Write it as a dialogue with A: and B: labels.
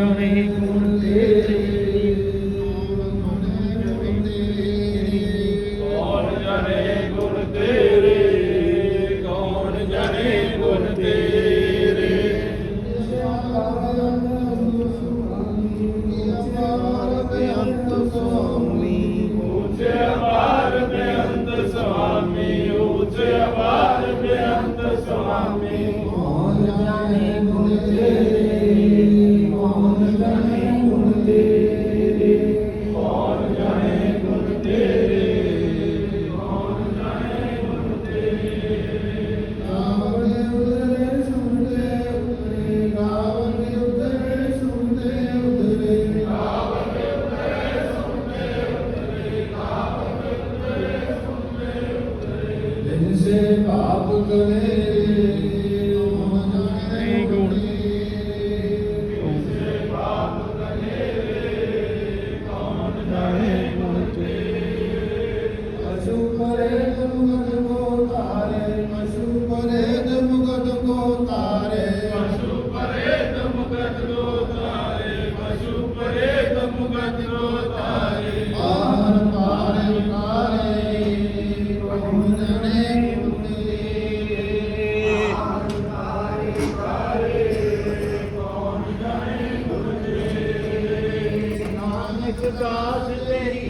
A: ਜਾਣੇ ਗੁਣ ਤੇਰੇ?
B: ਕੌਣ ਜਾਣੇ ਗੁਣ ਤੇਰੇ? ਕੌਣ ਜਾਣੇ ਗੁਣ ਤੇਰੇ? ਉੱਚੇ ਅਪਾਰ ਬੇਅੰਤ ਸੁਆਮੀ ਉੱਚੇ ਅਪਾਰ ਬੇਅੰਤ ਸੁਆਮੀ
C: पाप करे खुदास तेरी